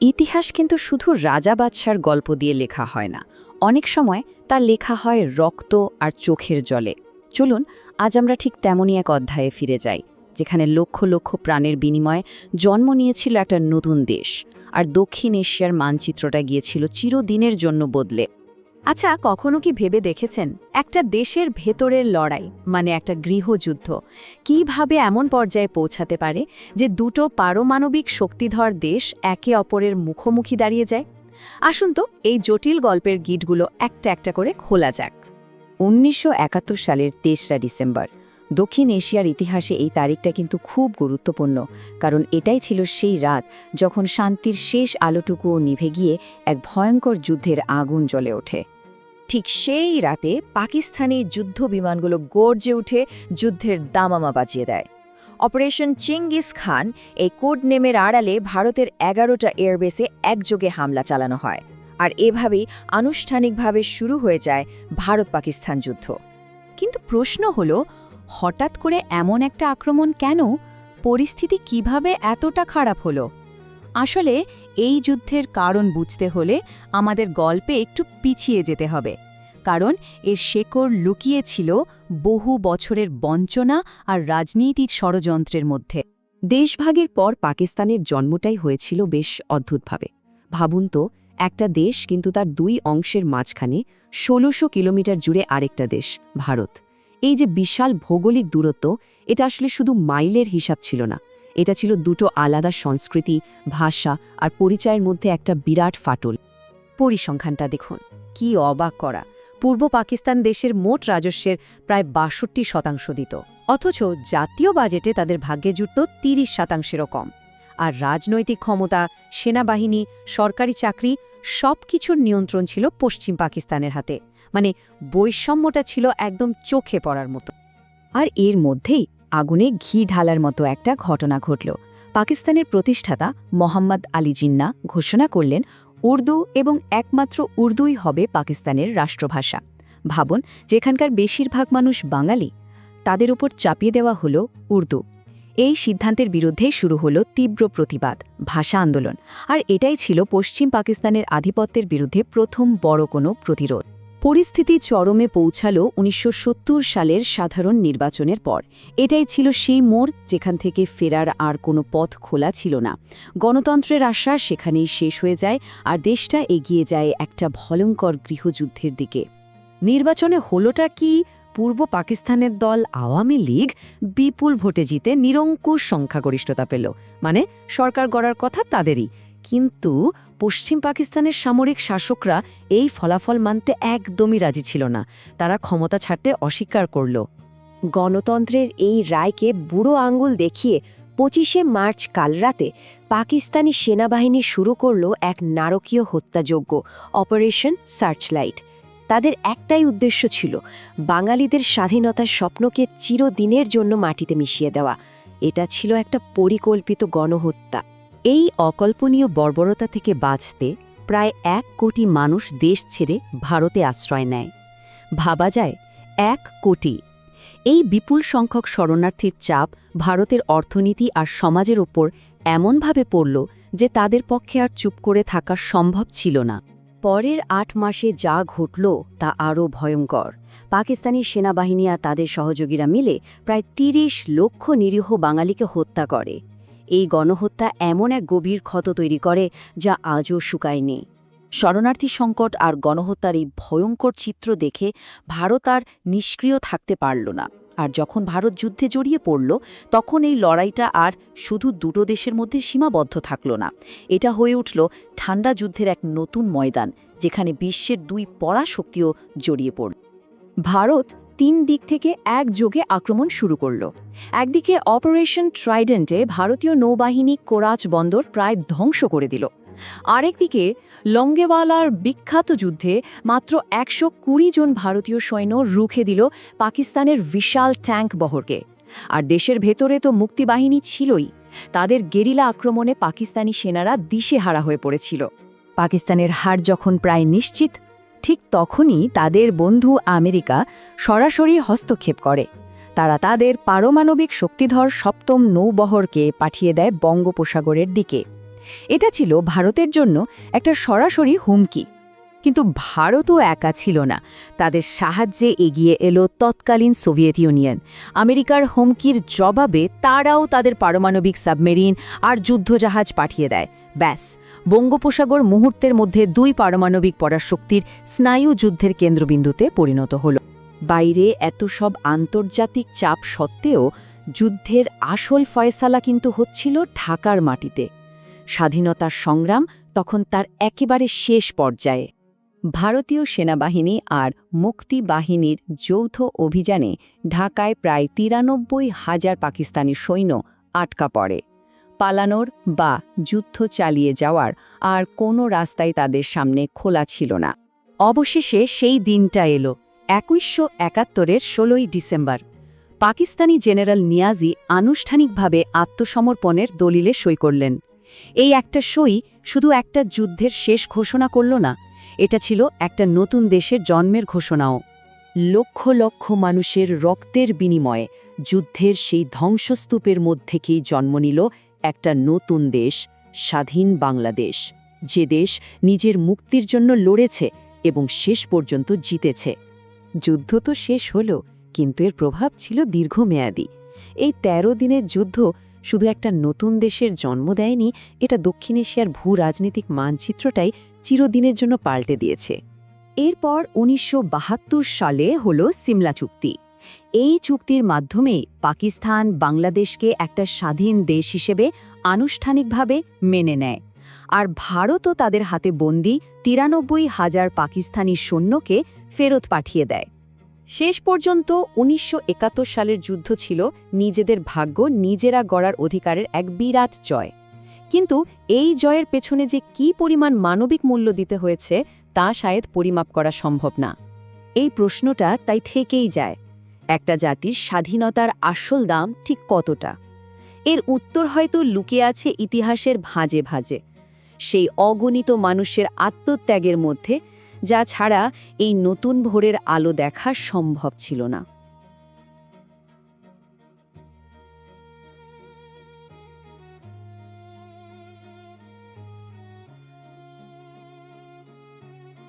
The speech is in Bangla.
ইতিহাস কিন্তু শুধু রাজা বাদশার গল্প দিয়ে লেখা হয় না। অনেক সময় তা লেখা হয় রক্ত আর চোখের জলে। চলুন, আজ আমরা ঠিক তেমনই এক অধ্যায়ে ফিরে যাই, যেখানে লক্ষ লক্ষ প্রাণের বিনিময়ে জন্ম নিয়েছিল একটা নতুন দেশ, আর দক্ষিণ এশিয়ার মানচিত্রটা গিয়েছিল চিরদিনের জন্য বদলে। আচ্ছা কখনো কি ভেবে দেখেছেন একটা দেশের ভেতরের লড়াই মানে একটা গৃহযুদ্ধ? কীভাবে এমন পর্যায়ে পৌঁছাতে পারে যে দুটো পারমাণবিক শক্তিধর দেশ একে অপরের মুখোমুখি দাঁড়িয়ে যায়? আসুন তো এই জটিল গল্পের গিটগুলো একটা একটা করে খোলা যাক। উনিশশো একাত্তর সালের তেসরা ডিসেম্বর। দক্ষিণ এশিয়ার ইতিহাসে এই তারিখটা কিন্তু খুব গুরুত্বপূর্ণ, কারণ এটাই ছিল সেই রাত যখন শান্তির শেষ আলোটুকুও নিভে গিয়ে এক ভয়ঙ্কর যুদ্ধের আগুন জ্বলে ওঠে। ঠিক সেই রাতে পাকিস্তানি যুদ্ধ বিমানগুলো গর্জে উঠে যুদ্ধের দামামা বাজিয়ে দেয়। অপারেশন চেঙ্গিস খান এই কোড নেমের আড়ালে ভারতের এগারোটা এয়ারবেসে একযোগে হামলা চালানো হয় আর এভাবেই আনুষ্ঠানিকভাবে শুরু হয়ে যায় ভারত পাকিস্তান যুদ্ধ। কিন্তু প্রশ্ন হল, হঠাৎ করে এমন একটা আক্রমণ কেন? পরিস্থিতি কীভাবে এতটা খারাপ হলো? আসলে এই যুদ্ধের কারণ বুঝতে হলে আমাদের গল্পে একটু পিছিয়ে যেতে হবে। কারণ এর শেকড় লুকিয়ে ছিল বহু বছরের বঞ্চনা আর রাজনীতির ষড়যন্ত্রের মধ্যে। দেশভাগের পর পাকিস্তানের জন্মটাই হয়েছিল বেশ অদ্ভুতভাবে। ভাবুন তো, একটা দেশ কিন্তু তার দুই অংশের মাঝখানে ষোলোশো কিলোমিটার জুড়ে আরেকটা দেশ, ভারত। এই যে বিশাল ভৌগোলিক দূরত্ব, এটা আসলে শুধু মাইলের হিসাব ছিল না এটা ছিল দুটো আলাদা সংস্কৃতি, ভাষা আর পরিচয়ের মধ্যে একটা বিরাট ফাটল। পরিসংখ্যানটা দেখুন, কি অবাক করা। পূর্ব পাকিস্তান দেশের মোট রাজস্বের প্রায় বাষট্টি শতাংশ দিত। অথচ জাতীয় বাজেটে তাদের ভাগ্যে জুটত তিরিশ শতাংশেরও কম। আর রাজনৈতিক ক্ষমতা, সেনাবাহিনী, সরকারি চাকরি সব কিছুর নিয়ন্ত্রণ ছিল পশ্চিম পাকিস্তানের হাতে। মানে বৈষম্যটা ছিল একদম চোখে পড়ার মতো। আর এর মধ্যেই আগুনে ঘি ঢালার মতো একটা ঘটনা ঘটল। পাকিস্তানের প্রতিষ্ঠাতা মোহাম্মদ আলী জিন্না ঘোষণা করলেন, উর্দু এবং একমাত্র উর্দুই হবে পাকিস্তানের রাষ্ট্রভাষা। ভাবুন, যেখানকার বেশিরভাগ মানুষ বাঙালি, তাদের উপর চাপিয়ে দেওয়া হলো উর্দু। এই সিদ্ধান্তের বিরুদ্ধে শুরু হল তীব্র প্রতিবাদ, ভাষা আন্দোলন। আর এটাই ছিল পশ্চিম পাকিস্তানের আধিপত্যের বিরুদ্ধে প্রথম বড় কোনো প্রতিরোধ। পরিস্থিতি চরমে পৌঁছালো উনিশশো সালের সাধারণ নির্বাচনের পর। এটাই ছিল সেই মোড় যেখান থেকে ফেরার আর কোনো পথ খোলা ছিল না। গণতন্ত্রের আশা সেখানেই শেষ হয়ে যায় আর দেশটা এগিয়ে যায় একটা ভয়ঙ্কর গৃহযুদ্ধের দিকে। নির্বাচনে হলোটা কি? পূর্ব পাকিস্তানের দল আওয়ামী লীগ বিপুল ভোটে জিতে নিরঙ্কুশ সংখ্যাগরিষ্ঠতা পেল। মানে সরকার গড়ার কথা তাদেরই। কিন্তু পশ্চিম পাকিস্তানের সামরিক শাসকরা এই ফলাফল মানতে একদমই রাজি ছিল না। তারা ক্ষমতা ছাড়তে অস্বীকার করল। গণতন্ত্রের এই রায়কে বুড়ো আঙ্গুল দেখিয়ে পঁচিশে মার্চ কাল রাতে পাকিস্তানি সেনাবাহিনী শুরু করল এক নারকীয় হত্যাযোগ্য অপারেশন সার্চলাইট। তাদের একটাই উদ্দেশ্য ছিল বাঙালিদের স্বাধীনতার স্বপ্নকে চিরদিনের জন্য মাটিতে মিশিয়ে দেওয়া। এটা ছিল একটা পরিকল্পিত গণহত্যা। এই অকল্পনীয় বর্বরতা থেকে বাঁচতে প্রায় এক কোটি মানুষ দেশ ছেড়ে ভারতে আশ্রয় নেয়। ভাবা যায়, এক কোটি। এই বিপুল সংখ্যক শরণার্থীর চাপ ভারতের অর্থনীতি আর সমাজের ওপর এমনভাবে পড়ল যে তাদের পক্ষে আর চুপ করে থাকা সম্ভব ছিল না। পরের আট মাসে যা ঘটল তা আরও ভয়ঙ্কর। পাকিস্তানি সেনাবাহিনী আর তাদের সহযোগীরা মিলে প্রায় তিরিশ লক্ষ নিরীহ বাঙালিকে হত্যা করে। এই গণহত্যা এমন এক গভীর ক্ষত তৈরি করে যা আজও শুকায়নি। শরণার্থী সংকট আর গণহত্যার এই ভয়ঙ্কর চিত্র দেখে ভারত আর নিষ্ক্রিয় থাকতে পারল না। আর যখন ভারত যুদ্ধে জড়িয়ে পড়ল, তখন এই লড়াইটা আর শুধু দুটো দেশের মধ্যে সীমাবদ্ধ থাকল না। এটা হয়ে উঠল ঠান্ডা যুদ্ধের এক নতুন ময়দান, যেখানে বিশ্বের দুই পরাশক্তিও জড়িয়ে পড়ল। ভারত তিন দিক থেকে একযোগে আক্রমণ শুরু করল। একদিকে অপারেশন ট্রাইডেন্টে ভারতীয় নৌবাহিনী কোরাচ বন্দর প্রায় ধ্বংস করে দিল। আরেকদিকে লঙ্গেওয়ালার বিখ্যাত যুদ্ধে মাত্র একশো কুড়ি জন ভারতীয় সৈন্য রুখে দিল পাকিস্তানের বিশাল ট্যাঙ্ক বহরকে। আর দেশের ভেতরে তো মুক্তিবাহিনী ছিলই। তাদের গেরিলা আক্রমণে পাকিস্তানি সেনারা দিশেহারা হয়ে পড়েছিল। পাকিস্তানের হার যখন প্রায় নিশ্চিত ঠিক তখনই তাদের বন্ধু আমেরিকা সরাসরি হস্তক্ষেপ করে। তারা তাদের পারমাণবিক শক্তিধর সপ্তম নৌবহরকে পাঠিয়ে দেয় বঙ্গোপসাগরের দিকে। এটা ছিল ভারতের জন্য একটা সরাসরি হুমকি। কিন্তু ভারতও একা ছিল না। তাদের সাহায্যে এগিয়ে এলো তৎকালীন সোভিয়েত ইউনিয়ন। আমেরিকার হুমকির জবাবে তারাও তাদের পারমাণবিক সাবমেরিন আর যুদ্ধজাহাজ পাঠিয়ে দেয়। ব্যাস, বঙ্গোপসাগর মুহূর্তের মধ্যে দুই পারমাণবিক পরাশক্তির স্নায়ু যুদ্ধের কেন্দ্রবিন্দুতে পরিণত হল। বাইরে এত সব আন্তর্জাতিক চাপ সত্ত্বেও যুদ্ধের আসল ফয়সালা কিন্তু হচ্ছিল ঢাকার মাটিতে। স্বাধীনতার সংগ্রাম তখন তার একেবারে শেষ পর্যায়ে। ভারতীয় সেনাবাহিনী আর মুক্তি বাহিনীর যৌথ অভিযানে ঢাকায় প্রায় তিরানব্বই হাজার পাকিস্তানি সৈন্য আটকা পড়ে। পালানোর বা যুদ্ধ চালিয়ে যাওয়ার আর কোনো রাস্তাই তাদের সামনে খোলা ছিল না। অবশেষে সেই দিনটা এলো, একুশশো একাত্তরের ষোলোই ডিসেম্বর। পাকিস্তানি জেনারেল নিয়াজি আনুষ্ঠানিকভাবে আত্মসমর্পণের দলিলে সই করলেন। এই একটা সই শুধু একটা যুদ্ধের শেষ ঘোষণা করল না এটা ছিল একটা নতুন দেশের জন্মের ঘোষণাও। লক্ষ লক্ষ মানুষের রক্তের বিনিময়ে যুদ্ধের সেই ধ্বংসস্তূপের মধ্যেকেই জন্ম নিল একটা নতুন দেশ, স্বাধীন বাংলাদেশ। যে দেশ নিজের মুক্তির জন্য লড়েছে এবং শেষ পর্যন্ত জিতেছে। যুদ্ধ তো শেষ হলো, কিন্তু এর প্রভাব ছিল দীর্ঘমেয়াদী। এই ১৩ দিনের যুদ্ধ শুধু একটা নতুন দেশের জন্ম দেয়নি, এটা দক্ষিণ এশিয়ার ভূ রাজনৈতিক মানচিত্রটাই চিরদিনের জন্য পাল্টে দিয়েছে। এরপর উনিশশো বাহাত্তর সালে হল সিমলা চুক্তি। এই চুক্তির মাধ্যমে পাকিস্তান বাংলাদেশকে একটা স্বাধীন দেশ হিসেবে আনুষ্ঠানিকভাবে মেনে নেয়। আর ভারতও তাদের হাতে বন্দি তিরানব্বই হাজার পাকিস্তানি সৈন্যকে ফেরত পাঠিয়ে দেয়। শেষ পর্যন্ত উনিশশো একাত্তর সালের যুদ্ধ ছিল নিজেদের ভাগ্য নিজেরা গড়ার অধিকারের এক বিরাট জয়। কিন্তু এই জয়ের পেছনে যে কি পরিমাণ মানবিক মূল্য দিতে হয়েছে তা শায়দ পরিমাপ করা সম্ভব না। এই প্রশ্নটা তাই থেকেই যায়, একটা জাতির স্বাধীনতার আসল দাম ঠিক কতটা? এর উত্তর হয়তো লুকিয়ে আছে ইতিহাসের ভাঁজে ভাঁজে। সেই অগণিত মানুষের আত্মত্যাগের মধ্যে যা ছাড়া এই নতুন ভোরের আলো দেখা সম্ভব ছিল না।